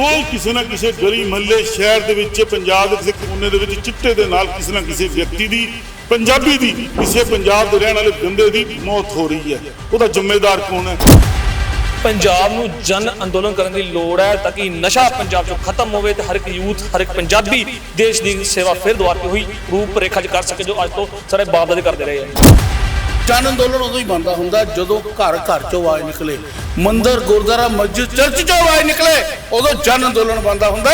ਰੋਜ਼ ਕਿਸੇ ਨਾ ਕਿਸੇ ਗਲੀ ਮਹੱਲੇ ਸ਼ਹਿਰ ਦੇ ਵਿੱਚ, ਪੰਜਾਬ ਦੇ ਕਿਸੇ ਕੋਨੇ ਦੇ ਵਿੱਚ, ਚਿੱਟੇ ਦੇ ਨਾਲ ਕਿਸੇ ਨਾ ਕਿਸੇ ਵਿਅਕਤੀ ਦੀ, ਪੰਜਾਬੀ ਦੀ, ਕਿਸੇ ਪੰਜਾਬ ਦੇ ਰਹਿਣ ਵਾਲੇ ਬੰਦੇ ਦੀ ਮੌਤ ਹੋ ਰਹੀ ਹੈ। ਉਹਦਾ ਜ਼ਿੰਮੇਦਾਰ ਕੌਣ ਹੈ? ਪੰਜਾਬ ਨੂੰ ਜਨ ਅੰਦੋਲਨ ਕਰਨ ਦੀ ਲੋੜ ਹੈ ਤਾਂ ਕਿ ਨਸ਼ਾ ਪੰਜਾਬ ਚੋਂ ਖਤਮ ਹੋਵੇ ਤੇ ਹਰ ਇੱਕ ਯੂਥ, ਹਰ ਇੱਕ ਪੰਜਾਬੀ ਦੇਸ਼ ਦੀ ਸੇਵਾ ਫਿਰ ਦੁਆਰ ਕੇ ਹੋਈ ਰੂਪ ਰੇਖਾ 'ਚ ਕਰ ਸਕੇ ਜੋ ਅੱਜ ਤੋਂ ਸਾਰੇ ਬਾਬਾ ਦੇ ਕਰਦੇ ਰਹੇ ਆ ਜਨ ਅੰਦੋਲਨ ਉਦੋਂ ਹੀ ਬਣਦਾ ਹੁੰਦਾ ਜਦੋਂ ਘਰ ਘਰ ਚੋਂ ਆਵਾਜ਼ ਨਿਕਲੇ। ਮੰਦਰ, ਗੁਰਦੁਆਰਾ, ਮਸਜਿਦ, ਚਰਚ ਚੋਂ ਆਵਾਜ਼ ਨਿਕਲੇ, ਉਦੋਂ ਜਨ ਅੰਦੋਲਨ ਬਣਦਾ ਹੁੰਦਾ।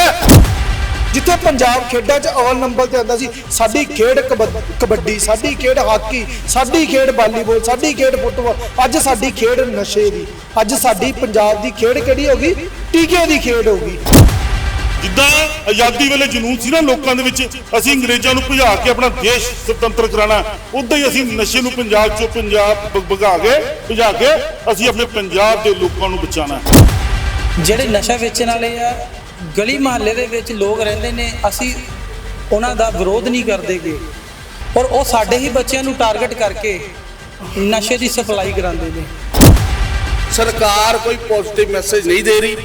ਜਿੱਥੇ ਪੰਜਾਬ ਖੇਡਾਂ 'ਚ ਅਵਲ ਨੰਬਰ ਤੇ ਆਉਂਦਾ ਸੀ, ਸਾਡੀ ਖੇਡ ਕਬੱਡ- ਕਬੱਡੀ, ਸਾਡੀ ਖੇਡ ਹਾਕੀ, ਸਾਡੀ ਖੇਡ ਵਾਲੀਬਾਲ, ਸਾਡੀ ਖੇਡ ਫੁੱਟਬਾਲ, ਅੱਜ ਸਾਡੀ ਖੇਡ ਨਸ਼ੇ ਦੀ, ਅੱਜ ਸਾਡੀ ਪੰਜਾਬ ਦੀ ਖੇਡ ਕਿਹੜੀ ਹੋ ਗਈ? ਟੀਕੇ ਦੀ ਖੇਡ ਹੋ ਗਈ। ਜਿੱਦਾਂ ਆਜ਼ਾਦੀ ਵੇਲੇ ਜਨੂਨ ਸੀ ਨਾ ਲੋਕਾਂ ਦੇ ਵਿੱਚ ਅਸੀਂ ਅੰਗਰੇਜ਼ਾਂ ਨੂੰ ਭਜਾ ਕੇ ਆਪਣਾ ਦੇਸ਼ ਸੁਤੰਤਰ ਕਰਾਣਾ ਉਦਾਂ ਹੀ ਅਸੀਂ ਨਸ਼ੇ ਨੂੰ ਪੰਜਾਬ ਚੋਂ ਪੰਜਾਬ ਭ- ਭਗਾ ਕੇ ਭਜਾ ਕੇ ਅਸੀਂ ਆਪਣੇ ਪੰਜਾਬ ਦੇ ਲੋਕਾਂ ਨੂੰ ਬਚਾਣਾ ਜਿਹੜੇ ਨਸ਼ਾ ਵੇਚਣ ਵਾਲੇ ਆ ਗਲੀ ਮਹੱਲੇ ਦੇ ਵਿੱਚ ਲੋਕ ਰਹਿੰਦੇ ਨੇ ਅਸੀਂ ਉਹਨਾਂ ਦਾ ਵਿਰੋਧ ਨਹੀਂ ਕਰਦੇਗੇ ਪਰ ਉਹ ਸਾਡੇ ਹੀ ਬੱਚਿਆਂ ਨੂੰ ਟਾਰਗੇਟ ਕਰਕੇ ਨਸ਼ੇ ਦੀ ਸਪਲਾਈ ਕਰਾਉਂਦੇ ਨੇ। ਸਰਕਾਰ ਕੋਈ ਪੋਜ਼ਿਟਿਵ ਮੈਸੇਜ ਨਹੀਂ ਦੇ ਰਹੀ।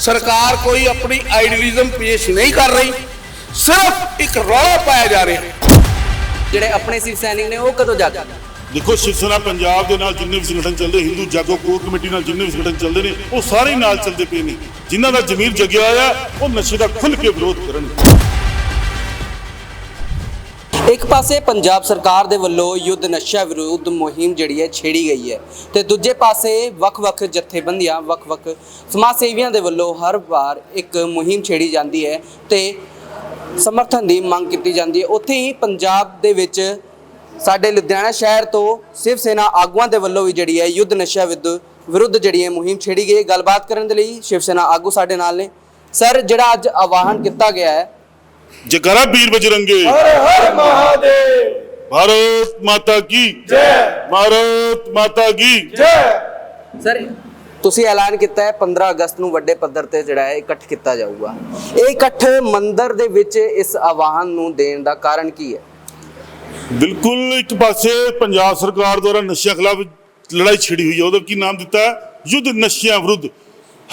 ਸਰਕਾਰ ਕੋਈ ਆਪਣੀ ਆਈਡੀਅਲਿਜ਼ਮ ਪੇਸ਼ ਨਹੀਂ ਕਰ ਰਹੀ ਸਿਰਫ ਇੱਕ ਰੌਲਾ ਪਾਇਆ ਜਾ ਰਿਹਾ। ਜਿਹੜੇ ਆਪਣੇ ਸਿਰ ਸੈਨਿਕ ਨੇ ਉਹ ਕਦੋਂ ਜਾਗਣ ਦੇਖੋ ਸ਼ਿਵ ਸੈਨਾ ਪੰਜਾਬ ਦੇ ਨਾਲ ਜਿੰਨੇ ਵੀ ਸੰਗਠਨ ਚੱਲਦੇ ਹਿੰਦੂ ਜਾਗੋ ਕੋਰ ਕਮੇਟੀ ਨਾਲ ਜਿੰਨੇ ਵੀ ਸੰਗਠਨ ਚੱਲਦੇ ਨੇ ਉਹ ਸਾਰੇ ਹੀ ਨਾਲ ਚੱਲਦੇ ਪਏ ਨੇ। ਜਿਨ੍ਹਾਂ ਦਾ ਜ਼ਮੀਰ ਜਗਿਆ ਹੋਇਆ ਉਹ ਨਸ਼ੇ ਦਾ ਖੁੱਲ੍ਹ ਕੇ ਵਿਰੋਧ ਕਰਨਗੇ। ਇੱਕ ਪਾਸੇ ਪੰਜਾਬ ਸਰਕਾਰ ਦੇ ਵੱਲੋਂ ਯੁੱਧ ਨਸ਼ਾ ਵਿਰੋਧ ਮੁਹਿੰਮ ਜਿਹੜੀ ਹੈ ਛੇੜੀ ਗਈ ਹੈ ਤੇ ਦੂਜੇ ਪਾਸੇ ਵੱਖ-ਵੱਖ ਜਥੇਬੰਦੀਆਂ ਵੱਖ-ਵੱਖ ਸਮਾਜ ਸੇਵੀਆਂ ਦੇ ਵੱਲੋਂ ਹਰ ਵਾਰ ਇੱਕ ਮੁਹਿੰਮ ਛੇੜੀ ਜਾਂਦੀ ਹੈ ਤੇ ਸਮਰਥਨ ਦੀ ਮੰਗ ਕੀਤੀ ਜਾਂਦੀ ਹੈ। ਉੱਥੇ ਹੀ ਪੰਜਾਬ ਦੇ ਵਿੱਚ ਸਾਡੇ ਲੁਧਿਆਣਾ ਸ਼ਹਿਰ ਤੋਂ ਸਿਵ ਸੈਨਾ ਆਗੂਆਂ ਦੇ ਵੱਲੋਂ ਵੀ ਜਿਹੜੀ ਹੈ ਯੁੱਧ ਨਸ਼ਾ ਵਿਰੁੱਧ ਵਿਰੁੱਧ ਜਿਹੜੀ ਹੈ ਮੁਹਿੰਮ ਛੇੜੀ ਗਈ ਹੈ। ਗੱਲਬਾਤ ਕਰਨ ਦੇ ਲਈ ਸ਼ਿਵ ਸੈਨਾ ਆਗੂ ਸਾਡੇ ਨਾਲ ਨੇ। ਸਰ, ਜਿਹੜਾ ਅੱਜ ਆਵਾਹਨ ਕੀਤਾ ਗਿਆ ਹੈ ਜਗਰਾ ਵੀਰ ਬਜਰੰਗੇ। ਹਰ ਹਰ ਮਹਾਦੇਵ। ਭਾਰਤ ਮਾਤਾ ਕੀ? ਜੈ। ਭਾਰਤ ਮਾਤਾ ਕੀ? ਸਰ ਤੁਸੀਂ ਐਲਾਨ ਕੀਤਾ ਹੈ 15 ਅਗਸਤ ਨੂੰ ਵੱਡੇ ਪੱਧਰ ਤੇ ਜਿਹੜਾ ਹੈ ਇਕੱਠ ਕੀਤਾ ਜਾਊਗਾ। ਇਹ ਇਕੱਠ ਮੰਦਰ ਦੇ ਵਿੱਚ ਇਸ ਆਵਾਹਨ ਨੂੰ ਦੇਣ ਦਾ ਕਾਰਨ ਕੀ ਹੈ? ਬਿਲਕੁਲ ਇੱਕ ਪਾਸੇ ਪੰਜਾਬ ਸਰਕਾਰ ਦੁਆਰਾ ਨਸ਼ਿਆਂ ਖਿਲਾਫ ਲੜਾਈ ਛਿੜੀ ਹੋਈ ਹੈ। ਉਹਦਾ ਕੀ ਨਾਮ ਦਿੱਤਾ ਹੈ? ਯੁੱਧ ਨਸ਼ਿਆਂ ਵਿਰੁੱਧ।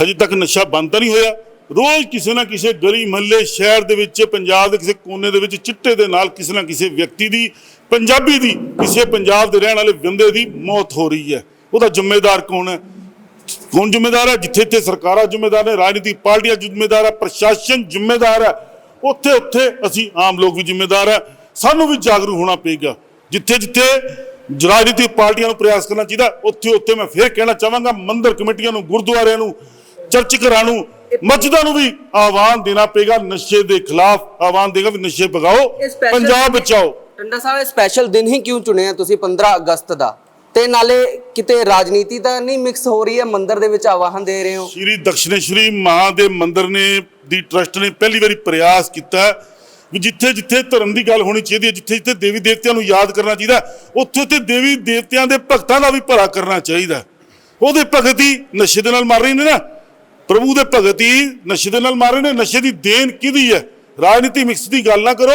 ਹਜੇ ਤੱਕ ਨਸ਼ਾ ਬੰਦ ਤਾਂ ਨਹੀਂ ਹੋਇਆ। ਰੋਜ਼ ਕਿਸੇ ਨਾ ਕਿਸੇ ਗਲੀ ਮਹੱਲੇ ਸ਼ਹਿਰ ਦੇ ਵਿੱਚ, ਪੰਜਾਬ ਦੇ ਕਿਸੇ ਕੋਨੇ ਦੇ ਵਿੱਚ, ਚਿੱਟੇ ਦੇ ਨਾਲ ਕਿਸੇ ਨਾ ਕਿਸੇ ਵਿਅਕਤੀ ਦੀ, ਪੰਜਾਬੀ ਦੀ, ਕਿਸੇ ਪੰਜਾਬ ਦੇ ਰਹਿਣ ਵਾਲੇ ਬੰਦੇ ਦੀ ਮੌਤ ਹੋ ਰਹੀ ਹੈ। ਉਹਦਾ ਜ਼ਿੰਮੇਦਾਰ ਕੌਣ ਹੈ? ਕੌਣ ਜ਼ਿੰਮੇਦਾਰ ਹੈ? ਜਿੱਥੇ ਜਿੱਥੇ ਸਰਕਾਰਾਂ ਜ਼ਿੰਮੇਦਾਰ ਨੇ ਰਾਜਨੀਤਿਕ ਪਾਰਟੀਆਂ ਜ਼ਿੰਮੇਦਾਰ ਹੈ, ਪ੍ਰਸ਼ਾਸਨ ਜ਼ਿੰਮੇਦਾਰ ਹੈ। ਉੱਥੇ ਉੱਥੇ ਅਸੀਂ ਆਮ ਲੋਕ ਵੀ ਜ਼ਿੰਮੇਦਾਰ ਹੈ। ਸਾਨੂੰ ਵੀ ਜਾਗਰੂਕ ਹੋਣਾ ਪਏਗਾ। ਜਿੱਥੇ ਜਿੱਥੇ ਰਾਜਨੀਤਿਕ ਪਾਰਟੀਆਂ ਨੂੰ ਪ੍ਰਯਾਸ ਕਰਨਾ ਚਾਹੀਦਾ, ਉੱਥੇ ਉੱਥੇ ਮੈਂ ਫੇਰ ਕਹਿਣਾ ਚਾਹਾਂਗਾ, ਮੰਦਰ ਕਮੇਟੀਆਂ ਨੂੰ, ਗੁਰਦੁਆਰਿਆਂ ਨੂੰ, ਚਰਚ ਘਰਾਂ ਨੂੰ ਮਸਜਿਦਾਂ ਨੂੰ ਵੀ ਆਹਵਾਨ ਦੇਣਾ ਪਏਗਾ ਨਸ਼ੇ ਦੇ ਖਿਲਾਫ। ਆਹਵਾਨ ਦੇਗਾ ਵੀ ਨਸ਼ੇ ਭਗਾਓ ਪੰਜਾਬ ਬਚਾਓ। ਟੰਡਾ ਸਾਹਿਬ ਇਹ ਸਪੈਸ਼ਲ ਦਿਨ ਹੀ ਕਿਉਂ ਚੁਣਿਆ ਤੁਸੀਂ 15 ਅਗਸਤ ਦਾ? ਤੇ ਨਾਲੇ ਕਿਤੇ ਰਾਜਨੀਤੀ ਤਾਂ ਨਹੀਂ ਮਿਕਸ ਹੋ ਰਹੀ ਹੈ ਮੰਦਰ ਦੇ ਵਿੱਚ ਆਵਾਹਨ ਦੇ ਰਹੇ ਹੋ। ਸ਼੍ਰੀ ਦਕਸ਼ਨੇਸ਼ਵਰੀ ਮਹਾਦੇਵ ਮੰਦਿਰ ਨੇ ਦੀ ਟਰਸਟ ਨੇ ਪਹਿਲੀ ਵਾਰੀ ਪ੍ਰਯਾਸ ਕੀਤਾ ਵੀ ਜਿੱਥੇ ਜਿੱਥੇ ਧਰਮ ਦੀ ਗੱਲ ਹੋਣੀ ਚਾਹੀਦੀ ਹੈ ਜਿੱਥੇ ਜਿੱਥੇ ਦੇਵੀ ਦੇਵਤਿਆਂ ਨੂੰ ਯਾਦ ਕਰਨਾ ਚਾਹੀਦਾ ਉੱਥੇ ਉੱਥੇ ਦੇਵੀ ਦੇਵਤਿਆਂ ਦੇ ਭਗਤਾਂ ਦਾ ਵੀ ਭਲਾ ਕਰਨਾ ਚਾਹੀਦਾ ਉਹਦੇ ਭਗਤ ਨਸ਼ੇ ਦੇ ਨਾਲ ਮਰ ਰਹੇ ਨੇ ਨਾ। ਪ੍ਰਭੂ ਦੇ ਭਗਤ ਹੀ ਨਸ਼ੇ ਦੇ ਨਾਲ ਮਾਰੇ ਨੇ, ਨਸ਼ੇ ਦੀ ਦੇਣ ਕਿਹਦੀ ਹੈ? ਰਾਜਨੀਤੀ ਮਿਕਸ ਦੀ ਗੱਲ ਨਾ ਕਰੋ।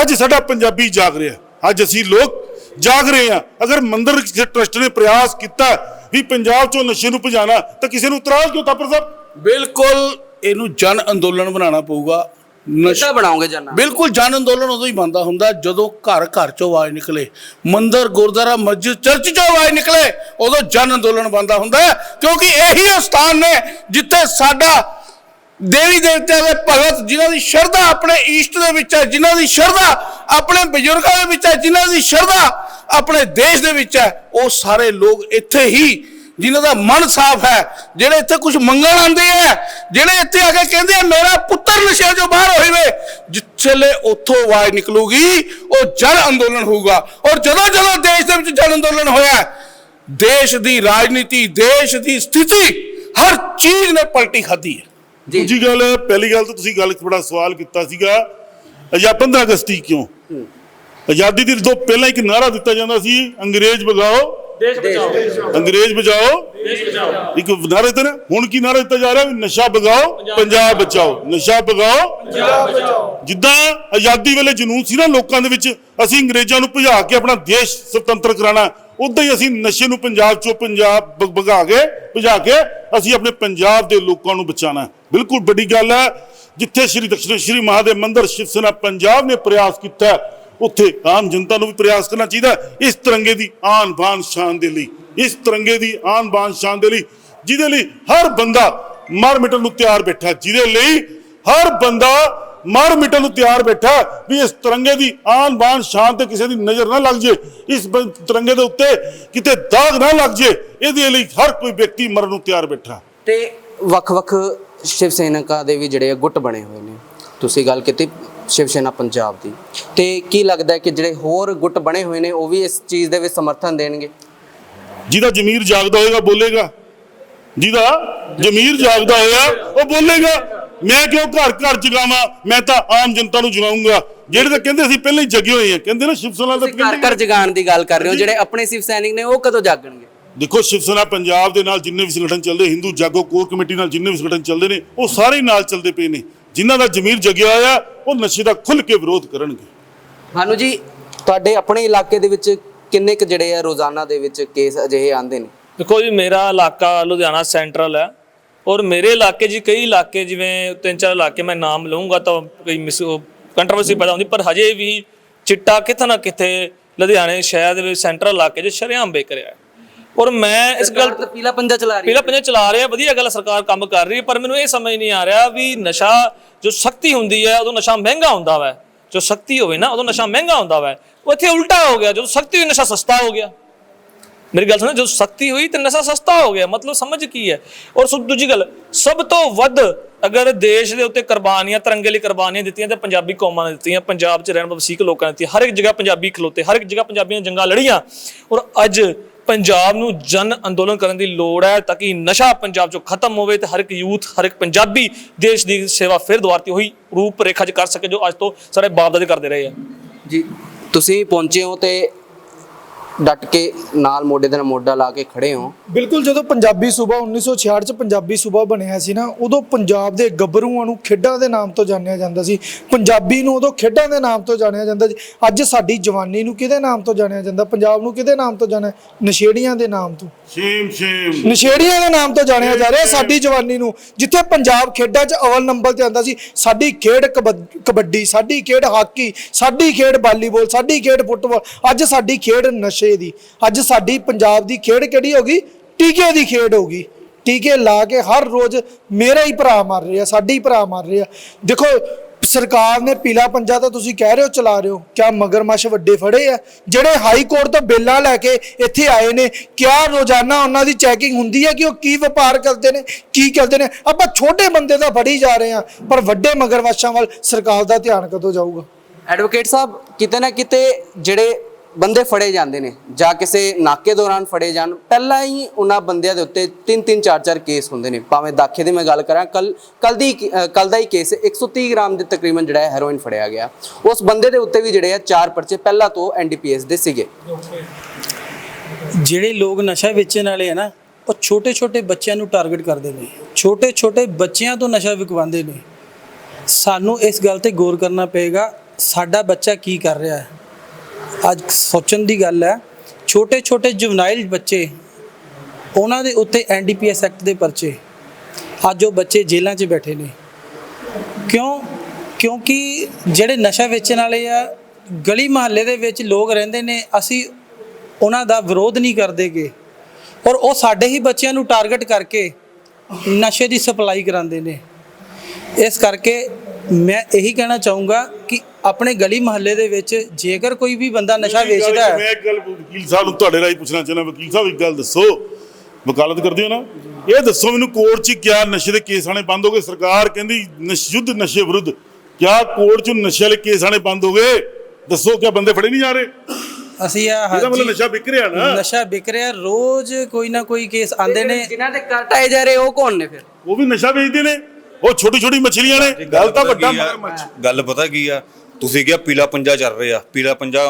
ਅੱਜ ਸਾਡਾ ਪੰਜਾਬੀ ਜਾਗ ਰਿਹਾ ਅੱਜ ਅਸੀਂ ਲੋਕ ਜਾਗ ਰਹੇ ਹਾਂ। ਅਗਰ ਮੰਦਰ ਕਿਸੇ ਟਰਸਟ ਨੇ ਪ੍ਰਯਾਸ ਕੀਤਾ ਵੀ ਪੰਜਾਬ ਚੋਂ ਨਸ਼ੇ ਨੂੰ ਭਜਾਣਾ, ਤਾਂ ਕਿਸੇ ਨੂੰ ਇਤਰਾਜ਼ ਕਿਉਂ ਥਾਪਰ ਸਾਹਿਬ? ਬਿਲਕੁਲ, ਇਹਨੂੰ ਜਨ ਅੰਦੋਲਨ ਬਣਾਉਣਾ ਪਊਗਾ। ਕਿੱਦਾਂ ਬਣਾਓਗੇ ਜਾਨਾ? ਬਿਲਕੁਲ ਜਨ ਅੰਦੋਲਨ ਉਦੋਂ ਹੀ ਬੰਦਾ ਹੁੰਦਾ ਜਦੋਂ ਘਰ ਘਰ ਚੋਂ ਆਵਾਜ਼ ਨਿਕਲੇ ਮੰਦਿਰ ਗੁਰਦੁਆਰਾ ਮਸਜਿਦ ਚਰਚ ਚੋਂ ਆਵਾਜ਼ ਨਿਕਲੇ ਉਦੋਂ ਜਨ ਅੰਦੋਲਨ ਬੰਦਾ ਹੁੰਦਾ ਕਿਉਂਕਿ ਇਹੀ ਉਹ ਸਥਾਨ ਨੇ ਜਿੱਥੇ ਸਾਡਾ ਦੇਵੀ ਦੇਵਤਿਆਂ ਦੇ ਭਗਤ ਜਿਨ੍ਹਾਂ ਦੀ ਸ਼ਰਧਾ ਆਪਣੇ ਈਸ਼ਟ ਦੇ ਵਿੱਚ ਹੈ ਜਿਨ੍ਹਾਂ ਦੀ ਸ਼ਰਧਾ ਆਪਣੇ ਬਜ਼ੁਰਗਾਂ ਦੇ ਵਿੱਚ ਹੈ ਜਿਨ੍ਹਾਂ ਦੀ ਸ਼ਰਧਾ ਆਪਣੇ ਦੇਸ਼ ਦੇ ਵਿੱਚ ਹੈ ਉਹ ਸਾਰੇ ਲੋਕ ਇੱਥੇ ਹੀ ਜਿਨ੍ਹਾਂ ਦਾ ਮਨ ਸਾਫ਼ ਹੈ ਜਿਹੜੇ ਇੱਥੇ ਕੁਝ ਮੰਗਣ ਆਉਂਦੇ ਆ ਜਿਹੜੇ ਇੱਥੇ ਆ ਕੇ ਕਹਿੰਦੇ ਆ ਮੇਰਾ ਪੁੱਤਰ ਨਸ਼ਿਆਂ ਚੋਂ ਬਾਹਰ ਹੋਵੇ ਜਿੱਥੇ ਉੱਥੋਂ ਆਵਾਜ਼ ਨਿਕਲੂਗੀ ਉਹ ਜਨ ਅੰਦੋਲਨ ਹੋਊਗਾ। ਔਰ ਜਦੋਂ ਜਦੋਂ ਦੇਸ਼ ਦੇ ਵਿੱਚ ਜਨ ਅੰਦੋਲਨ ਹੋਇਆ ਦੇਸ਼ ਦੀ ਰਾਜਨੀਤੀ ਦੇਸ਼ ਦੀ ਸਥਿਤੀ ਹਰ ਚੀਜ਼ ਨੇ ਪਲਟੀ ਖਾਧੀ ਹੈ। ਦੂਜੀ ਗੱਲ ਪਹਿਲੀ ਗੱਲ ਤਾਂ ਤੁਸੀਂ ਗੱਲ ਬੜਾ ਸਵਾਲ ਕੀਤਾ ਸੀਗਾ ਅਜਾ 15 ਅਗਸਤੀ ਕਿਉਂ? ਆਜ਼ਾਦੀ ਦੀ ਤੋਂ ਪਹਿਲਾਂ ਇੱਕ ਨਾਰਾ ਦਿੱਤਾ ਜਾਂਦਾ ਸੀ ਅੰਗਰੇਜ਼ ਭਗਾਓ ਦੇਸ਼ ਬਚਾਓ। ਅੰਗਰੇਜ਼ ਬਚਾਓ। ਦੇਸ਼ ਬਚਾਓ। ਇੱਕ ਨਾਰਾ ਦਿੱਤਾ ਨਾ ਹੁਣ ਕੀ ਨਾਰਾ ਦਿੱਤਾ ਜਾ ਰਿਹਾ? ਵੀ ਨਸ਼ਾ ਭਗਾਓ ਪੰਜਾਬ ਬਚਾਓ। ਨਸ਼ਾ ਭਗਾਓ ਪੰਜਾਬ ਬਚਾਓ। ਜਿੱਦਾਂ ਆਜ਼ਾਦੀ ਵੇਲੇ ਜਨੂਨ ਸੀ ਨਾ ਲੋਕਾਂ ਦੇ ਵਿੱਚ ਅਸੀਂ ਅੰਗਰੇਜ਼ਾਂ ਨੂੰ ਭਜਾ ਕੇ ਆਪਣਾ ਦੇਸ਼ ਸੁਤੰਤਰ ਕਰਾਣਾ ਉਦਾਂ ਹੀ ਅਸੀਂ ਨਸ਼ੇ ਨੂੰ ਪੰਜਾਬ ਚੋਂ ਪੰਜਾਬ ਭਗਾ ਕੇ ਭਜਾ ਕੇ ਅਸੀਂ ਆਪਣੇ ਪੰਜਾਬ ਦੇ ਲੋਕਾਂ ਨੂੰ ਬਚਾਣਾ ਬਿਲਕੁਲ ਵੱਡੀ ਗੱਲ ਹੈ ਜਿੱਥੇ ਸ਼੍ਰੀ ਦਕਸ਼ਨੇਸ਼ਵਰੀ ਮਹਾਦੇਵ ਮੰਦਿਰ ਸ਼ਿਵ ਸੈਨਾ ਪੰਜਾਬ ਨੇ ਪ੍ਰਯਾਸ ਕੀਤਾ ਹੈ, ਉੱਥੇ ਆਮ ਜਨਤਾ ਨੂੰ ਵੀ ਪ੍ਰਯਾਸ ਕਰਨਾ ਚਾਹੀਦਾ ਇਸ ਤਿਰੰਗੇ ਦੀ ਆਨ ਬਾਨ ਸ਼ਾਨ ਦੇ ਲਈ, ਇਸ ਤਿਰੰਗੇ ਦੀ ਆਨ ਬਾਨ ਸ਼ਾਨ ਦੇ ਲਈ, ਜਿਹਦੇ ਲਈ ਹਰ ਬੰਦਾ ਮਰ ਮਿਟਣ ਨੂੰ ਤਿਆਰ ਬੈਠਾ ਜਿਹਦੇ ਲਈ ਹਰ ਬੰਦਾ ਮਰ ਮਿਟਣ ਨੂੰ ਤਿਆਰ ਬੈਠਾ ਵੀ ਇਸ ਤਿਰੰਗੇ ਦੀ ਆਨ ਬਾਨ ਸ਼ਾਨ ਤੇ ਕਿਸੇ ਦੀ ਨਜ਼ਰ ਨਾ ਲੱਗ ਜੇ ਇਸ ਤਿਰੰਗੇ ਦੇ ਉੱਤੇ ਕਿਤੇ ਦਾਗ ਨਾ ਲੱਗ ਜੇ ਇਹਦੇ ਲਈ ਹਰ ਕੋਈ ਵਿਅਕਤੀ ਮਰਨ ਨੂੰ ਤਿਆਰ ਬੈਠਾ ਤੇ ਵੱਖ-ਵੱਖ ਸ਼ਿਵ ਸੈਨਿਕਾਂ ਦੇ ਵੀ ਜਿਹੜੇ ਗੁੱਟ ਬਣੇ ਹੋਏ ਨੇ। ਤੁਸੀਂ ਗੱਲ ਕੀਤੀ ਸ਼ਿਵ ਸੈਨਾ ਪੰਜਾਬ ਦੀ। ਤੇ ਕੀ ਲੱਗਦਾ ਹੈ ਕਿ ਜਿਹੜੇ ਹੋਰ ਗੁੱਟ ਬਣੇ ਹੋਏ ਨੇ ਉਹ ਵੀ ਇਸ ਚੀਜ਼ ਦੇ ਵਿੱਚ ਸਮਰਥਨ ਦੇਣਗੇ? ਜਿਹਦਾ ਜ਼ਮੀਰ ਜਾਗਦਾ ਹੋਏਗਾ ਬੋਲੇਗਾ। ਜਿਹਦਾ ਜ਼ਮੀਰ ਜਾਗਦਾ ਹੋਇਆ ਉਹ ਬੋਲੇਗਾ। ਮੈਂ ਕਿਉਂ ਘਰ ਘਰ ਜਗਾਵਾਂ? ਮੈਂ ਤਾਂ ਆਮ ਜਨਤਾ ਨੂੰ ਜਗਾਊਂਗਾ ਜਿਹੜੇ ਤਾਂ ਕਹਿੰਦੇ ਅਸੀਂ ਪਹਿਲਾਂ ਹੀ ਜਗੇ ਹੋਏ ਆ। ਕਹਿੰਦੇ ਨਾ ਸ਼ਿਵ ਸੈਨਾ ਦਾ ਘਰ ਘਰ ਜਗਾਉਣ ਦੀ ਗੱਲ ਕਰ ਰਹੇ ਹੋ। ਜਿਹੜੇ ਆਪਣੇ ਸ਼ਿਵ ਸੈਨਿਕ ਨੇ ਉਹ ਕਦੋਂ ਜਾਗਣਗੇ? ਦੇਖੋ ਸ਼ਿਵ ਸੈਨਾ ਪੰਜਾਬ ਦੇ ਨਾਲ ਜਿੰਨੇ ਵੀ ਸੰਗਠਨ ਚੱਲਦੇ ਹਿੰਦੂ ਜਾਗੋ ਕੋਰ ਕਮੇਟੀ ਨਾਲ ਜਿੰਨੇ ਵੀ ਸੰਗਠਨ ਚੱਲਦੇ ਨੇ ਉਹ ਸਾਰੇ ਨਾਲ ਚੱਲਦੇ ਪਏ ਨੇ। ਜਿਨ੍ਹਾਂ ਦਾ ਜ਼ਮੀਰ ਜਗਿਆ ਹੋਇਆ ਉਹ ਨਸ਼ੇ ਦਾ ਖੁੱਲ ਕੇ ਵਿਰੋਧ ਕਰਨਗੇ। ਭਾਨੂ ਜੀ ਤੁਹਾਡੇ ਆਪਣੇ ਇਲਾਕੇ ਦੇ ਵਿੱਚ ਕਿੰਨੇ ਕੁ ਜਿਹੜੇ ਆ ਰੋਜ਼ਾਨਾ ਦੇ ਵਿੱਚ ਕੇਸ ਅਜਿਹੇ ਆਉਂਦੇ ਨੇ? ਦੇਖੋ ਜੀ ਮੇਰਾ ਇਲਾਕਾ ਲੁਧਿਆਣਾ ਸੈਂਟਰਲ ਹੈ ਔਰ ਮੇਰੇ ਇਲਾਕੇ ਜੀ ਕਈ ਇਲਾਕੇ ਜਿਵੇਂ ਤਿੰਨ ਚਾਰ ਇਲਾਕੇ ਮੈਂ ਨਾਮ ਲਵਾਂਗਾ ਤਾਂ ਕਈ ਮਿਸ ਕੰਟਰੋਵਰਸੀ ਪੈਦਾ ਹੁੰਦੀ ਪਰ ਹਜੇ ਵੀ ਚਿੱਟਾ ਕਿਤੇ ਨਾ ਕਿਤੇ ਲੁਧਿਆਣੇ ਸ਼ਹਿਰ ਦੇ ਵਿੱਚ ਸੈਂਟਰਲ ਇਲਾਕੇ 'ਚ ਸ਼ਰੇਆਮ ਵੇਚ ਰਿਹਾ ਹੈ। ਔਰ ਮੈਂ ਇਸ ਗੱਲ ਤਾਂ ਪੀਲਾ ਪੰਜਾ ਚਲਾ ਰਹੀ ਹੈ। ਪੀਲਾ ਪੰਜਾ ਚਲਾ ਰਿਹਾ ਵਧੀਆ ਗੱਲ ਸਰਕਾਰ ਕੰਮ ਕਰ ਰਹੀ ਹੈ ਪਰ ਮੈਨੂੰ ਇਹ ਸਮਝ ਨਹੀਂ ਆ ਰਿਹਾ ਵੀ ਨਸ਼ਾ ਜੋ ਸਖਤੀ ਹੁੰਦੀ ਹੈ ਉਦੋਂ ਨਸ਼ਾ ਮਹਿੰਗਾ ਹੁੰਦਾ ਵਾ। ਜੋ ਸਖਤੀ ਹੋਵੇ ਨਾ ਉਦੋਂ ਨਸ਼ਾ ਮਹਿੰਗਾ ਹੁੰਦਾ ਵਾ। ਉਹ ਇੱਥੇ ਉਲਟਾ ਹੋ ਗਿਆ ਜਦੋਂ ਹੋਈ ਨਸ਼ਾ ਸਸਤਾ ਹੋ ਗਿਆ। ਮੇਰੀ ਗੱਲ ਸੁਣੋ ਜਦੋਂ ਸਖਤੀ ਹੋਈ ਤੇ ਨਸ਼ਾ ਸਸਤਾ ਹੋ ਗਿਆ ਮਤਲਬ ਸਮਝ ਕੀ ਹੈ? ਔਰ ਸਭ ਦੂਜੀ ਗੱਲ ਸਭ ਤੋਂ ਵੱਧ ਅਗਰ ਦੇਸ਼ ਦੇ ਉੱਤੇ ਕੁਰਬਾਨੀਆਂ ਤਿਰੰਗੇ ਲਈ ਕੁਰਬਾਨੀਆਂ ਦਿੱਤੀਆਂ ਤੇ ਪੰਜਾਬੀ ਕੌਮਾਂ ਨੇ ਦਿੱਤੀਆਂ ਪੰਜਾਬ 'ਚ ਰਹਿਣ ਵਾਲੇ ਵਸੀਕ ਲੋਕਾਂ ਨੇ ਦਿੱਤੀਆਂ ਹਰ ਇੱਕ ਜਗ੍ਹਾ ਪੰਜਾਬੀ ਖਲੋਤੇ ਹਰ ਇੱਕ ਜਗ੍ਹਾ ਪੰਜਾਬੀਆਂ ਨੇ ਜੰਗਾਂ ਲੜੀਆਂ। ਔਰ ਅੱਜ ਪੰਜਾਬ ਨੂੰ ਜਨ ਅੰਦੋਲਨ ਕਰਨ ਦੀ ਲੋੜ ਹੈ ਤਾਂ ਕਿ ਨਸ਼ਾ ਪੰਜਾਬ 'ਚੋਂ ਖਤਮ ਹੋਵੇ ਤੇ ਹਰ ਇੱਕ ਯੂਥ, ਹਰ ਇੱਕ ਪੰਜਾਬੀ ਦੇਸ਼ ਦੀ ਸੇਵਾ ਫਿਰ ਦੁਆਰਤੀ ਉਹੀ ਰੂਪ ਰੇਖਾ 'ਚ ਕਰ ਸਕੇ ਜੋ ਅੱਜ ਤੋਂ ਸਾਡੇ ਬਾਪ ਦਾਦੇ ਕਰਦੇ ਰਹੇ ਆ। ਜੀ, ਤੁਸੀਂ ਪਹੁੰਚੇ ਹੋ ਤੇ ਡਟ ਕੇ ਨਾਲ ਮੋਢੇ ਦੇ ਨਾਲ ਮੋਢਾ ਲਾ ਕੇ ਖੜੇ ਹੋ। ਬਿਲਕੁਲ ਜਦੋਂ ਪੰਜਾਬੀ ਸੂਬਾ 1966 ਚ ਪੰਜਾਬੀ ਸੂਬਾ ਬਣਿਆ ਸੀ ਨਾ ਉਦੋਂ ਪੰਜਾਬ ਦੇ ਗੱਭਰੂਆਂ ਨੂੰ ਖੇਡਾਂ ਦੇ ਨਾਮ ਤੋਂ ਜਾਣਿਆ ਜਾਂਦਾ ਸੀ। ਪੰਜਾਬੀ ਨੂੰ ਉਦੋਂ ਖੇਡਾਂ ਦੇ ਨਾਮ ਤੋਂ ਜਾਣਿਆ ਜਾਂਦਾ ਸੀ। ਅੱਜ ਸਾਡੀ ਜਵਾਨੀ ਨੂੰ ਕਿਹਦੇ ਨਾਮ ਤੋਂ ਜਾਣਿਆ ਜਾਂਦਾ? ਪੰਜਾਬ ਨੂੰ ਕਿਹਦੇ ਨਾਮ ਤੋਂ ਜਾਣਿਆ? ਨਸ਼ੇੜੀਆਂ ਦੇ ਨਾਮ ਤੋਂ। Shame shame. ਨਸ਼ੇੜੀਆਂ ਦੇ ਨਾਮ ਤੋਂ ਜਾਣਿਆ ਜਾ ਰਿਹਾ ਸਾਡੀ ਜਵਾਨੀ ਨੂੰ। ਜਿੱਥੇ ਪੰਜਾਬ ਖੇਡਾਂ 'ਚ ਅਵਲ ਨੰਬਰ ਤੇ ਆਉਂਦਾ ਸੀ ਸਾਡੀ ਖੇਡ ਕਬੱਡ- ਕਬੱਡੀ ਸਾਡੀ ਖੇਡ ਹਾਕੀ ਸਾਡੀ ਖੇਡ ਵਾਲੀਬਾਲ ਸਾਡੀ ਖੇਡ ਫੁੱਟਬਾਲ। ਅੱਜ ਸਾਡੀ ਖੇਡ ਨਸ਼ੇ ਦੀ। ਅੱਜ ਸਾਡੀ ਪੰਜਾਬ ਦੀ ਖੇਡ ਕਿਹੜੀ ਹੋ ਗਈ? ਟੀਕੇ ਦੀ ਖੇਡ ਹੋ ਗਈ। ਟੀਕੇ ਲਾ ਕੇ ਹਰ ਰੋਜ਼ ਮੇਰਾ ਹੀ ਭਰਾ ਮਰ ਰਿਹਾ, ਸਾਡੇ ਹੀ ਭਰਾ ਮਰ ਰਿਹਾ। ਦੇਖੋ, ਸਰਕਾਰ ਨੇ ਪੀਲਾ ਪੰਜਾ ਤਾਂ ਤੁਸੀਂ ਕਹਿ ਰਹੇ ਹੋ, ਚਲਾ ਰਹੇ ਹੋ। ਕਿਆ ਮਗਰਮੱਛ ਵੱਡੇ ਫੜੇ ਆ? ਜਿਹੜੇ ਹਾਈ ਕੋਰਟ ਤੋਂ ਬੇਲਾਂ ਲੈ ਕੇ ਇੱਥੇ ਆਏ ਨੇ, ਕਿਆ ਰੋਜ਼ਾਨਾ ਉਹਨਾਂ ਦੀ ਚੈਕਿੰਗ ਹੁੰਦੀ ਹੈ ਕਿ ਉਹ ਕੀ ਵਪਾਰ ਕਰਦੇ ਨੇ, ਕੀ ਕਰਦੇ ਨੇ? ਆਪਾਂ ਛੋਟੇ ਬੰਦੇ ਤਾਂ ਫੜੀ ਜਾ ਰਹੇ ਆ ਪਰ ਵੱਡੇ ਮਗਰਮੱਛਾਂ ਵੱਲ ਸਰਕਾਰ ਦਾ ਧਿਆਨ ਕਦੋਂ ਜਾਊਗਾ? ਐਡਵੋਕੇਟ ਸਾਹਿਬ, ਕਿਤੇ ਨਾ ਕਿਤੇ ਜਿਹੜੇ ਬੰਦੇ ਫੜੇ ਜਾਂਦੇ ਨੇ, ਜਾਂ ਕਿਸੇ ਨਾਕੇ ਦੌਰਾਨ ਫੜੇ ਜਾਣ, ਪਹਿਲਾਂ ਹੀ ਉਹਨਾਂ ਬੰਦਿਆਂ ਦੇ ਉੱਤੇ ਤਿੰਨ ਤਿੰਨ ਚਾਰ ਚਾਰ ਕੇਸ ਹੁੰਦੇ ਨੇ। ਭਾਵੇਂ ਦਾਖੇ ਦੀ ਮੈਂ ਗੱਲ ਕਰਾਂ, ਕੱਲ ਕੱਲ ਦੀ ਕੱਲ ਦਾ ਹੀ ਕੇਸ 130 ਗ੍ਰਾਮ ਦੇ ਤਕਰੀਬਨ ਜਿਹੜਾ ਹੈ ਹੈਰੋਇਨ ਫੜਿਆ ਗਿਆ। ਉਸ ਬੰਦੇ ਦੇ ਉੱਤੇ ਵੀ ਜਿਹੜੇ ਆ ਚਾਰ ਪਰਚੇ ਪਹਿਲਾਂ ਤੋਂ ਐਨਡੀਪੀਐਸ ਦੇ ਸੀਗੇ। ਜਿਹੜੇ ਲੋਕ ਨਸ਼ਾ ਵੇਚਣ ਵਾਲੇ ਆ ਨਾ, ਉਹ ਛੋਟੇ ਛੋਟੇ ਬੱਚਿਆਂ ਨੂੰ ਟਾਰਗੇਟ ਕਰਦੇ ਨੇ। ਛੋਟੇ ਛੋਟੇ ਬੱਚਿਆਂ ਤੋਂ ਨਸ਼ਾ ਵਿਕਵਾਉਂਦੇ ਨੇ। ਸਾਨੂੰ ਇਸ ਗੱਲ ਤੇ ਗੌਰ ਕਰਨਾ ਪਏਗਾ, ਸਾਡਾ ਬੱਚਾ ਕੀ ਕਰ ਰਿਹਾ ਹੈ। ਅੱਜ ਸੋਚਣ ਦੀ ਗੱਲ ਹੈ, ਛੋਟੇ ਛੋਟੇ ਜੁਵਨਾਈਲ ਬੱਚੇ, ਉਹਨਾਂ ਦੇ ਉੱਤੇ ਐਨਡੀਪੀਐਸ ਐਕਟ ਦੇ ਪਰਚੇ, ਅੱਜ ਉਹ ਬੱਚੇ ਜੇਲ੍ਹਾਂ 'ਚ ਬੈਠੇ ਨੇ। ਕਿਉਂ? ਕਿਉਂਕਿ ਜਿਹੜੇ ਨਸ਼ਾ ਵੇਚਣ ਵਾਲੇ ਆ, ਗਲੀ ਮਹੱਲੇ ਦੇ ਵਿੱਚ ਲੋਕ ਰਹਿੰਦੇ ਨੇ, ਅਸੀਂ ਉਹਨਾਂ ਦਾ ਵਿਰੋਧ ਨਹੀਂ ਕਰਦੇਗੇ ਔਰ ਉਹ ਸਾਡੇ ਹੀ ਬੱਚਿਆਂ ਨੂੰ ਟਾਰਗੇਟ ਕਰਕੇ ਨਸ਼ੇ ਦੀ ਸਪਲਾਈ ਕਰਾਉਂਦੇ ਨੇ। ਇਸ ਕਰਕੇ ਮੈਂ ਇਹੀ ਕਹਿਣਾ ਚਾਹੂੰਗਾ ਕਿ ਆਪਣੇ ਗਲੀ ਮਹੱਲੇ ਦੇ ਵਿੱਚ ਜੇਕਰ ਕੋਈ ਵੀ ਬੰਦਾ ਨਸ਼ਾ ਵੇਚਦਾ ਹੈ। ਮੈਂ ਇੱਕ ਗੱਲ ਵਕੀਲ ਸਾਹਿਬ ਨੂੰ ਤੁਹਾਡੇ ਰਾਹੀਂ ਪੁੱਛਣਾ ਚਾਹੁੰਦਾ ਵਕੀਲ ਸਾਹਿਬ ਇੱਕ ਗੱਲ ਦੱਸੋ। ਵਕਾਲਤ ਕਰਦੇ ਹੋ ਨਾ? ਇਹ ਦੱਸੋ ਮੈਨੂੰ ਕੋਰਟ 'ਚ ਕਿਆ ਨਸ਼ੇ ਦੇ ਕੇਸ ਆਣੇ ਬੰਦ ਹੋ ਗਏ? ਸਰਕਾਰ ਕਹਿੰਦੀ ਨਸ਼ ਯੁੱਧ ਨਸ਼ੇ ਵਿਰੁੱਧ। ਕਿਆ ਕੋਰਟ 'ਚ ਨਸ਼ੇ ਵਾਲੇ ਕੇਸ ਆਣੇ ਬੰਦ ਹੋ ਗਏ? ਦੱਸੋ ਕਿਆ ਬੰਦੇ ਫੜੇ ਨਹੀਂ ਜਾ ਰਹੇ? ਅਸੀਂ ਆ ਇਹਦਾ ਮਤਲਬ ਨਸ਼ਾ ਵਿਕ ਰਿਹਾ ਨਾ। ਨਸ਼ਾ ਵਿਕ ਰਿਹਾ। ਰੋਜ਼ ਕੋਈ ਨਾ ਕੋਈ ਕੇਸ ਆਉਂਦੇ ਨੇ। ਜਿਨ੍ਹਾਂ ਦੇ ਕਟਾਏ ਜਾ ਰਹੇ ਉਹ ਕੌਣ ਨੇ ਫਿਰ? ਉਹ ਵੀ ਨਸ਼ਾ ਵੇਚਦੇ ਨੇ। ਉਹ ਛੋਟੀ ਛੋਟੀ ਮੱਛਲੀਆਂ ਨੇ ਗੱਲ ਤਾਂ ਵੱਡਾ? ਮਗਰਮੱਛ ਗੱਲ ਪਤਾ ਕੀ ਆ? ਤੁਸੀਂ ਕਿਹਾ ਪੀਲਾ ਪੰਜਾ ਚੱਲ ਰਿਹਾ। ਪੀਲਾ ਪੰਜਾ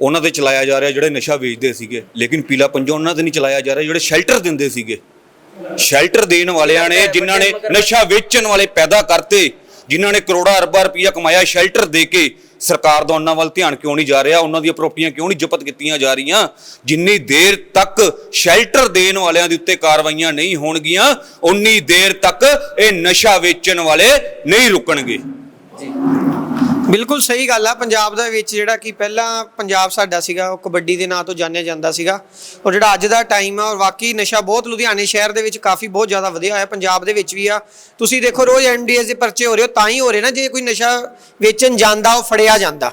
ਉਹਨਾਂ ਤੇ ਚਲਾਇਆ ਜਾ ਰਿਹਾ ਜਿਹੜੇ ਨਸ਼ਾ ਵੇਚਦੇ ਸੀਗੇ। ਲੇਕਿਨ ਪੀਲਾ ਪੰਜਾ ਉਹਨਾਂ ਤੇ ਨਹੀਂ ਚਲਾਇਆ ਜਾ ਰਿਹਾ ਜਿਹੜੇ ਸ਼ੈਲਟਰ ਦਿੰਦੇ ਸੀਗੇ। ਸ਼ੈਲਟਰ ਦੇਣ ਵਾਲਿਆਂ ਨੇ ਜਿਨ੍ਹਾਂ ਨੇ ਨਸ਼ਾ ਵੇਚਣ ਵਾਲੇ ਪੈਦਾ ਕਰਤੇ ਜਿਨ੍ਹਾਂ ਨੇ ਕਰੋੜਾਂ ਅਰਬਾਂ ਰੁਪਈਆ ਕਮਾਇਆ, ਸ਼ੈਲਟਰ ਦੇ ਕੇ ਸਰਕਾਰ ਦਾ ਉਹਨਾਂ ਵੱਲ ਧਿਆਨ ਕਿਉਂ ਨਹੀਂ ਜਾ ਰਿਹਾ? ਉਹਨਾਂ ਦੀਆਂ ਪ੍ਰਾਪਰਟੀਆਂ ਕਿਉਂ ਨਹੀਂ ਜ਼ਬਤ ਕੀਤੀਆਂ ਜਾ ਰਹੀਆਂ? ਜਿੰਨੀ ਦੇਰ ਤੱਕ ਸ਼ੈਲਟਰ ਦੇਣ ਵਾਲਿਆਂ ਦੇ ਉੱਤੇ ਕਾਰਵਾਈਆਂ ਨਹੀਂ ਹੋਣਗੀਆਂ ਉਨੀ ਦੇਰ ਤੱਕ ਇਹ ਨਸ਼ਾ ਵੇਚਣ ਵਾਲੇ ਨਹੀਂ ਰੁਕਣਗੇ। ਬਿਲਕੁਲ ਸਹੀ ਗੱਲ ਆ, ਪੰਜਾਬ ਦੇ ਵਿੱਚ ਜਿਹੜਾ ਕਿ ਪਹਿਲਾਂ ਪੰਜਾਬ ਸਾਡਾ ਸੀਗਾ, ਉਹ ਕਬੱਡੀ ਦੇ ਨਾਂ ਤੋਂ ਜਾਣਿਆ ਜਾਂਦਾ ਸੀਗਾ। ਔਰ ਜਿਹੜਾ ਅੱਜ ਦਾ ਟਾਈਮ ਆ, ਔਰ ਵਾਕਈ ਨਸ਼ਾ ਬਹੁਤ ਲੁਧਿਆਣੇ ਸ਼ਹਿਰ ਦੇ ਵਿੱਚ ਕਾਫੀ ਬਹੁਤ ਜ਼ਿਆਦਾ ਵਧਿਆ ਹੋਇਆ, ਪੰਜਾਬ ਦੇ ਵਿੱਚ ਵੀ ਆ। ਤੁਸੀਂ ਦੇਖੋ, ਰੋਜ਼ ਐਨਡੀਐਸ ਦੇ ਪਰਚੇ ਹੋ ਰਹੇ ਹੋ, ਤਾਂ ਹੀ ਹੋ ਰਹੇ ਨਾ, ਜੇ ਕੋਈ ਨਸ਼ਾ ਵੇਚਣ ਜਾਂਦਾ, ਉਹ ਫੜਿਆ ਜਾਂਦਾ।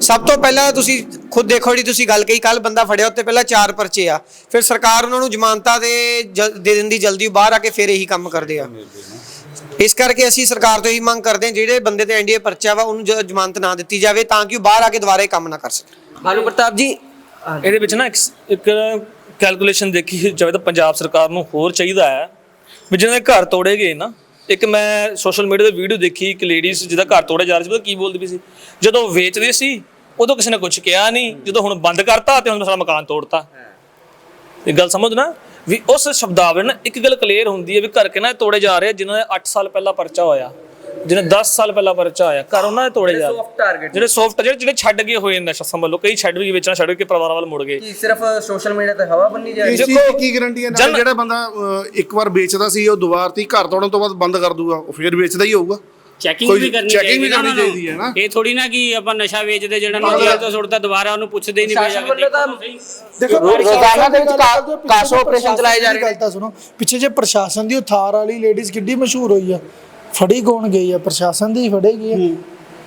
ਸਭ ਤੋਂ ਪਹਿਲਾਂ ਤੁਸੀਂ ਖੁਦ ਦੇਖੋ ਜਿਹੜੀ ਤੁਸੀਂ ਗੱਲ ਕਹੀ ਕੱਲ ਬੰਦਾ ਫੜਿਆ, ਉੱਤੇ ਪਹਿਲਾਂ ਚਾਰ ਪਰਚੇ ਆ। ਫਿਰ ਸਰਕਾਰ ਉਹਨਾਂ ਨੂੰ ਜ਼ਮਾਨਤਾਂ ਦੇ ਜਲ- ਦੇ ਦਿੰਦੀ, ਜਲਦੀ ਬਾਹਰ ਆ ਕੇ ਫਿਰ ਇਹੀ ਕੰਮ ਕਰਦੇ ਆ। ਇਸ ਕਰਕੇ ਅਸੀਂ ਸਰਕਾਰ ਤੋਂ ਇਹੀ ਮੰਗ ਕਰਦੇ ਹਾਂ ਜਿਹੜੇ ਬੰਦੇ ਤੇ ਐਨਡੀਏ ਪਰਚਾ ਵਾ ਉਹਨੂੰ ਜ- ਜ਼ਮਾਨਤ ਨਾ ਦਿੱਤੀ ਜਾਵੇ ਤਾਂ ਕਿ ਉਹ ਬਾਹਰ ਆ ਕੇ ਦੁਬਾਰਾ ਇਹ ਕੰਮ ਨਾ ਕਰ ਸਕੇ ਭਾਨੂ ਪ੍ਰਤਾਪ ਜੀ। ਇਹਦੇ ਵਿੱਚ ਨਾ ਇੱਕ ਇੱਕ ਕੈਲਕੂਲੇਸ਼ਨ ਦੇਖੀ ਜਾਵੇ ਤਾਂ ਪੰਜਾਬ ਸਰਕਾਰ ਨੂੰ ਹੋਰ ਚਾਹੀਦਾ ਹੈ ਵੀ ਜਿਹਨਾਂ ਦੇ ਘਰ ਤੋੜੇ ਗਏ ਨਾ ਇੱਕ ਮੈਂ ਸੋਸ਼ਲ ਮੀਡੀਆ ਤੇ ਵੀਡੀਓ ਦੇਖੀ ਇੱਕ ਲੇਡੀਜ਼ ਜਿਹਦਾ ਘਰ ਤੋੜਿਆ ਜਾ ਰਿਹਾ ਸੀ ਪਤਾ ਕੀ ਬੋਲਦੀ ਵੀ ਸੀ? ਜਦੋਂ ਵੇਚਦੇ ਸੀ ਉਦੋਂ ਕਿਸੇ ਨੇ ਕੁਝ ਕਿਹਾ ਨਹੀਂ ਜਦੋਂ ਹੁਣ ਬੰਦ ਕਰਤਾ ਤੇ ਹੁਣ ਸਾਡਾ ਮਕਾਨ ਤੋੜਤਾ। ਇਹ ਗੱਲ ਸਮਝ ਨਾ? ਵੀ ਉਸ ਸ਼ਬਦਾਵਲੀ ਨਾਲ ਇੱਕ ਗੱਲ ਕਲੀਅਰ ਹੁੰਦੀ ਹੈ ਵੀ ਘਰ ਕਿਹਨਾਂ ਦੇ ਤੋੜੇ ਜਾ ਰਹੇ ਜਿਨ੍ਹਾਂ ਦੇ 8 ਸਾਲ ਪਹਿਲਾਂ ਪਰਚਾ ਹੋਇਆ ਜਿਹਨੇ 10 ਸਾਲ ਪਹਿਲਾਂ ਪਰਚਾ ਹੋਇਆ ਘਰ ਉਹਨਾਂ ਦੇ ਤੋੜੇ ਜਾ ਜਿਹੜੇ ਸੌਫਟ ਜਿਹੜੇ ਜਿਹੜੇ ਛੱਡ ਗਏ ਹੋਏ ਨੇ ਨਸ਼ਾ ਸਮਝ ਲਓ ਕਈ ਛੱਡ ਵੀ ਵੇਚਣਾ ਛੱਡ ਕੇ ਪਰਿਵਾਰਾਂ ਵੱਲ ਮੁੜ ਗਏ। ਕੀ ਸਿਰਫ ਸੋਸ਼ਲ ਮੀਡੀਆ ਤੇ ਹਵਾ ਬੰਨੀ ਜਾ ਰਹੀ ਇਸ ਚੀਜ਼ ਦੀ ਕੀ ਗਾਰੰਟੀ ਹੈ? ਜਿਹੜਾ ਬੰਦਾ ਇੱਕ ਵਾਰ ਵੇਚਦਾ ਸੀ ਉਹ ਦੁਬਾਰਾ ਤੀ ਘਰ ਤੋੜਨ ਤੋਂ ਬਾਅਦ ਬੰਦ ਕਰ ਦੂਗਾ ਉਹ ਫੇਰ ਵੇਚਦਾ ਹੀ ਹੋਊਗਾ। ਚੈਕਿੰਗ ਕੋਈ ਵੀ ਕਰਨੀ checking ਵੀ ਨਾ ਕਰਨੀ ਉਹਨਾਂ ਨੂੰ। ਚਾਹੀਦੀ ਹੈ ਨਾ। ਇਹ ਥੋੜੀ ਨਾ ਕਿ ਆਪਾਂ ਨਸ਼ਾ ਵੇਚਦੇ ਜਿਹੜਾ ਨੂੰ ਜੇਲ੍ਹ ਤੋਂ ਸੁੱਟਦਾ ਦੁਬਾਰਾ ਉਹਨੂੰ ਪੁੱਛਦੇ ਹੀ ਨਹੀਂ ਵੱਲੋਂ ਤਾਂ ਦੇਖੋ ਰੋਜ਼ਾਨਾ ਦੇ ਵਿੱਚ ਕਾ- ਕਾਸੋ ਆਪਰੇਸ਼ਨ ਚਲਾਏ ਜਾ ਰਹੇ ਗੱਲ ਤਾਂ ਸੁਣੋ ਪਿੱਛੇ ਜੇ ਪ੍ਰਸ਼ਾਸਨ ਦੀ ਉਹ ਥਾਰ ਵਾਲੀ ਲੇਡੀਜ਼ ਕਿੱਡੀ ਮਸ਼ਹੂਰ ਹੋਈ ਆ ਫੜੀ ਕੌਣ ਗਈ ਆ? ਪ੍ਰਸ਼ਾਸਨ ਦੀ ਫੜੇਗੀ ਆ।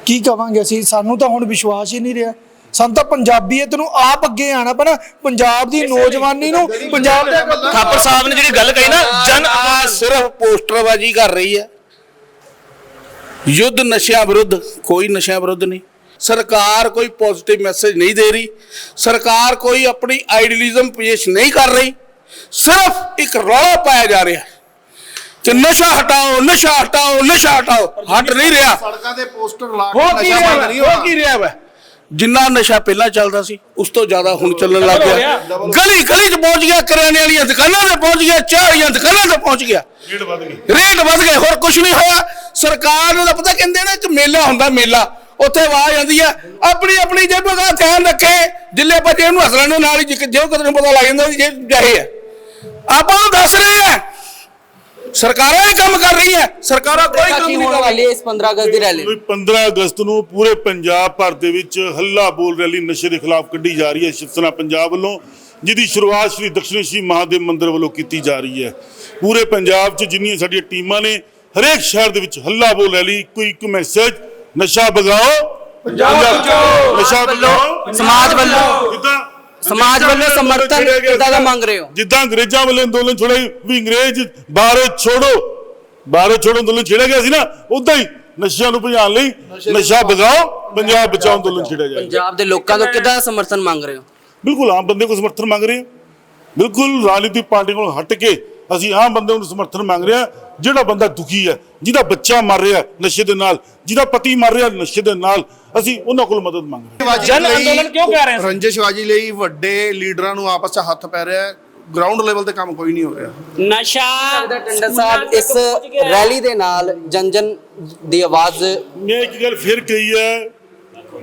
ਕੀ ਕਵਾਂਗੇ ਅਸੀਂ? ਸਾਨੂੰ ਤਾਂ ਹੁਣ ਵਿਸ਼ਵਾਸ ਹੀ ਨਹੀਂ ਰਿਹਾ। ਸਾਨੂੰ ਤਾਂ ਪੰਜਾਬੀਅਤ ਨੂੰ ਆਪ ਅੱਗੇ ਆਣਾ ਪੈਣਾ। ਪੰਜਾਬ ਦੀ ਨੌਜਵਾਨੀ ਨੂੰ ਪੰਜਾਬ ਦੇ ਥਾਪਰ ਸਾਹਿਬ ਨੇ ਜਿਹੜੀ ਗੱਲ ਕਹੀ ਨਾ ਜਨ ਆ ਸਿਰਫ ਪੋਸਟਰਬਾਜ਼ੀ ਕਰ ਰਹੀ ਹੈ। ਯੁੱਧ ਨਸ਼ਿਆਂ ਵਿਰੁੱਧ ਕੋਈ ਨਸ਼ਿਆਂ ਵਿਰੁੱਧ ਨਹੀਂ। ਸਰਕਾਰ ਕੋਈ ਪੋਜ਼ਿਟਿਵ ਮੈਸੇਜ ਨਹੀਂ ਦੇ ਰਹੀ। ਸਰਕਾਰ ਕੋਈ ਆਪਣੀ ਆਈਡੀਅਲਿਜ਼ਮ ਪੇਸ਼ ਨਹੀਂ ਕਰ ਰਹੀ। ਸਿਰਫ ਇੱਕ ਰੌਲਾ ਪਾਇਆ ਜਾ ਰਿਹਾ। ਹੈ ਕਿ ਨਸ਼ਾ ਹਟਾਓ ਨਸ਼ਾ ਹਟਾਓ ਨਸ਼ਾ ਹਟਾਓ। ਹਟ ਨਹੀਂ ਰਿਹਾ। ਸੜਕਾਂ ਦੇ ਪੋਸਟਰ ਲਾ ਕੀ ਰਿਹਾ ਵਾ? ਹੋ ਕੀ ਰਿਹਾ ਵਾ? ਜਿੰਨਾ ਨਸ਼ਾ ਪਹਿਲਾਂ ਚੱਲਦਾ ਸੀ ਉਸ ਤੋਂ ਜ਼ਿਆਦਾ ਹੁਣ ਚੱਲਣ ਲੱਗ ਗਿਆ। ਗਲੀ ਗਲੀ 'ਚ ਪਹੁੰਚ ਗਿਆ ਕਰਿਆਨੇ ਵਾਲੀਆਂ ਦੁਕਾਨਾਂ ਤੇ ਪਹੁੰਚ ਗਿਆ ਚਾਹ ਵਾਲੀਆਂ ਦੁਕਾਨਾਂ ਤੇ ਪਹੁੰਚ ਗਿਆ। ਰੇਟ ਵੱਧ ਗਏ ਰੇਟ ਵੱਧ ਗਏ ਹੋਰ ਕੁਝ ਨਹੀਂ ਹੋਇਆ। ਸਰਕਾਰ ਨੂੰ ਤਾਂ ਪਤਾ ਕਹਿੰਦੇ ਨੇ ਇੱਕ ਮੇਲਾ ਹੁੰਦਾ ਮੇਲਾ। ਉੱਥੇ ਆਵਾਜ਼ ਆਉਂਦੀ ਆ ਆਪਣੀ ਆਪਣੀ ਜੇਬ ਦਾ ਧਿਆਨ ਰੱਖੇ। ਜਿੱਲੇ ਜੇਬ ਨੂੰ ਹਸਣ ਦੇ ਨਾਲ ਹੀ ਜੇ ਕਦਰ ਨੂੰ ਪਤਾ ਲੱਗ ਜਾਂਦਾ ਜੇਬ ਜਾਹੇ ਆ। ਆਪਾਂ ਨੂੰ ਦੱਸ ਰਹੇ ਆ ਸਰਕਾਰਾਂ ਇਹ ਕੰਮ ਕਰ ਰਹੀਆਂ। ਸਰਕਾਰਾਂ ਕੋਈ ਕੰਮ ਕੀ ਨਹੀਂ ਹੋਣ ਕਰ ਵਾਲੀ ਹੈ ਇਸ 15 ਅਗਸਤ ਦੀ ਰੈਲੀ। ਵੀ 15 ਅਗਸਤ ਨੂੰ ਪੂਰੇ ਪੰਜਾਬ ਭਰ ਦੇ ਵਿੱਚ ਹੱਲਾ ਬੋਲ ਰੈਲੀ ਨਸ਼ੇ ਦੇ ਖਿਲਾਫ ਕੱਢੀ ਜਾ ਰਹੀ ਹੈ ਸ਼ਿਵ ਸੈਨਾ ਪੰਜਾਬ ਵੱਲੋਂ ਜਿਹਦੀ ਸ਼ੁਰੂਆਤ ਸ੍ਰੀ ਦਕਸ਼ਿਣੇਸ਼ੀ ਮਹਾਦੇਵ ਮੰਦਿਰ ਵੱਲੋਂ ਕੀਤੀ ਜਾ ਰਹੀ ਹੈ। ਪੂਰੇ ਪੰਜਾਬ 'ਚ ਜਿੰਨੀਆਂ ਸਾਡੀਆਂ ਟੀਮਾਂ ਨੇ ਹਰੇਕ ਸ਼ਹਿਰ ਦੇ ਵਿੱਚ ਹੱਲਾ ਬੋਲ ਰੈਲੀ ਕੋਈ ਇੱਕ ਮੈਸੇਜ ਨਸ਼ਾ ਭਗਾਓ ਪੰਜਾਬ ਬਚਾਓ। ਨਸ਼ਾ ਭਗਾਓ ਸਮਾਜ ਵੱਲੋਂ। ਜਿੱਦਾਂ ਸਮਾਜ ਵੱਲੋਂ ਸਮਰਥਨ ਛੇੜਿਆ ਗਿਆ ਕਿੱਦਾਂ ਦਾ। ਮੰਗ ਰਹੇ ਹੋ? ਜਿੱਦਾਂ ਅੰਗਰੇਜ਼ਾਂ ਵੱਲੋਂ ਅੰਦੋਲਨ ਛੋੜਿਆ ਵੀ ਅੰਗਰੇਜ਼ ਬਾਹਰੋਂ ਛੋੜੋ। ਬਾਹਰੋਂ ਛੋੜੋ ਅੰਦੋਲਨ ਛੇੜਿਆ ਗਿਆ ਸੀ ਨਾ ਉਦਾਂ ਹੀ ਨਸ਼ਿਆਂ ਨੂੰ ਭਜਾਉਣ ਲਈ ਨਸ਼ਾ ਭਗਾਓ ਪੰਜਾਬ ਬਚਾਓ ਅੰਦੋਲਨ ਛੇੜਿਆ ਜਾਏ ਪੰਜਾਬ ਦੇ ਲੋਕਾਂ ਤੋਂ ਕਿੱਦਾਂ ਸਮਰਥਨ ਮੰਗ ਰਹੇ ਹੋ? ਬਿਲਕੁਲ ਆਮ ਬੰਦੇ ਕੋਲ ਸਮਰਥਨ ਮੰਗ ਰਹੇ ਹਾਂ ਬਿਲਕੁਲ ਰਾਜਨੀਤਿਕ ਪਾਰਟੀ ਕੋਲ ਹਟ ਕੇ ਅਸੀਂ ਆਮ ਬੰਦੇ ਨੂੰ ਸਮਰਥਨ ਮੰਗ ਰਹੇ ਜਿਹੜਾ ਬੰਦਾ ਦੁਖੀ ਹੈ ਜਿਹਦਾ ਬੱਚਾ ਮਰ ਰਿਹਾ ਨਸ਼ੇ ਦੇ ਨਾਲ ਜਿਹਦਾ ਪਤੀ ਮਰ ਰਿਹਾ ਨਸ਼ੇ ਦੇ ਨਾਲ ਅਸੀਂ ਉਹਨਾਂ ਕੋਲ ਮਦਦ ਮੰਗ ਰਹੇ ਹਾਂ। ਜਨ ਅੰਦੋਲਨ ਕਿਉਂ ਕਹਿ ਰਹੇ ਹਾਂ? ਰੰਜਿਸ਼ਬਾਜੀ ਲਈ ਵੱਡੇ ਲੀਡਰਾਂ ਨੂੰ ਆਪਸ 'ਚ ਹੱਥ ਪੈ ਰਿਹਾ ਗਰਾਊਂਡ ਲੈਵਲ ਤੇ ਕੰਮ ਕੋਈ ਨਹੀਂ ਹੋ ਰਿਹਾ। ਨਸ਼ਾ ਟੰਡਾ ਸਾਹਿਬ ਇਸ ਰੈਲੀ ਦੇ ਨਾਲ ਜਨ ਜਨ ਦੀ ਆਵਾਜ਼ ਮੈਂ ਇੱਕ ਗੱਲ ਫਿਰ ਕਹੀ ਹੈ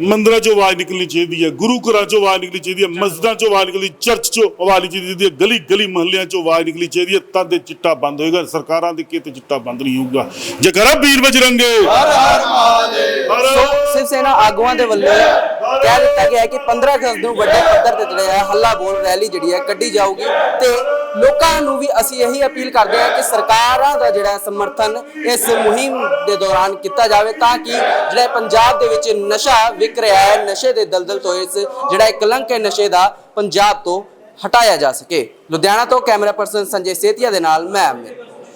ਮੰਦਰਾਂ ਚੋਂ ਆਵਾਜ਼ ਨਿਕਲਣੀ ਚਾਹੀਦੀ ਹੈ ਗੁਰੂ ਘਰਾਂ ਚੋਂ ਆਵਾਜ਼ ਨਿਕਲਣੀ ਚਾਹੀਦੀ ਹੈ ਮਸਜਿਦਾਂ ਚੋਂ ਆਵਾਜ਼ ਨਿਕਲਣੀ ਚਰਚ ਚੋਂ ਆਵਾਜ਼ ਨਿਕਲਣੀ ਚਾਹੀਦੀ ਹੈ ਗਲੀ ਗਲੀ ਮਹੱਲਿਆਂ ਚੋਂ ਆਵਾਜ਼ ਨਿਕਲਣੀ ਚਾਹੀਦੀ ਹੈ ਤਦ ਇਹ ਚਿੱਟਾ ਬੰਦ ਹੋਏਗਾ ਸਰਕਾਰਾਂ ਦੇ ਕਿਤੇ ਚਿੱਟਾ ਬੰਦ ਨਹੀਂ ਹੋਊਗਾ। ਜੇ ਕਰਾ ਵੀਰ ਬਜਰੰਗੇ ਹਰ ਹਰ ਮਹਾਦੇਵ। ਸਿਵ ਸੈਨਾ ਆਗੂਆਂ ਦੇ ਵੱਲੋਂ ਕਹਿ ਦਿੱਤਾ ਗਿਆ ਹੈ ਕਿ 15 ਅਗਸਤ ਨੂੰ ਵੱਡੇ ਪੱਧਰ ਤੇ ਜਿਹੜਾ ਹੈ ਹੱਲਾ ਬੋਲ ਰੈਲੀ ਜਿਹੜੀ ਹੈ ਕੱਢੀ ਜਾਊਗੀ ਤੇ ਲੋਕਾਂ ਨੂੰ ਵੀ ਅਸੀਂ ਇਹੀ ਅਪੀਲ ਕਰਦੇ ਹਾਂ ਕਿ ਸਰਕਾਰਾਂ ਦਾ ਜਿਹੜਾ ਸਮਰਥਨ ਇਸ ਮੁਹਿੰਮ ਦੇ ਦੌਰਾਨ ਕੀਤਾ ਜਾਵੇ ਤਾਂ ਕਿ ਜਿਹੜਾ ਪੰਜਾਬ ਦੇ ਵਿੱਚ ਨਸ਼ਾ ਵਿਕ ਰਿਹਾ ਹੈ, ਨਸ਼ੇ ਦੇ ਦਲਦਲ ਤੋਂ ਇਸ ਜਿਹੜਾ ਕਲੰਕ ਹੈ ਨਸ਼ੇ ਦਾ ਪੰਜਾਬ ਤੋਂ ਹਟਾਇਆ ਜਾ ਸਕੇ। ਲੁਧਿਆਣਾ ਤੋਂ ਕੈਮਰਾ ਪਰਸਨ ਸੰਜੇ ਸੇਤੀਆ ਦੇ ਨਾਲ ਮੈਂ ਅਮਿਤ।